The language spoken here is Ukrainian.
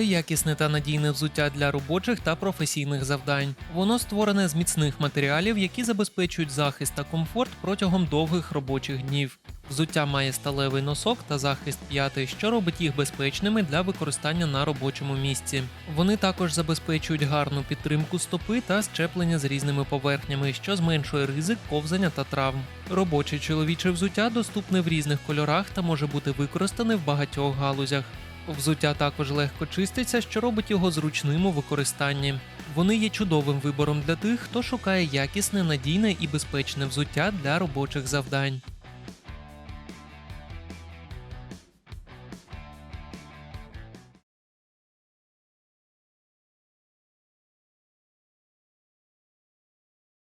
Це якісне та надійне взуття для робочих та професійних завдань. Воно створене з міцних матеріалів, які забезпечують захист та комфорт протягом довгих робочих днів. Взуття має сталевий носок та захист п'яти, що робить їх безпечними для використання на робочому місці. Вони також забезпечують гарну підтримку стопи та щеплення з різними поверхнями, що зменшує ризик ковзання та травм. Робоче чоловіче взуття доступне в різних кольорах та може бути використане в багатьох галузях. Взуття також легко чиститься, що робить його зручним у використанні. Вони є чудовим вибором для тих, хто шукає якісне, надійне і безпечне взуття для робочих завдань.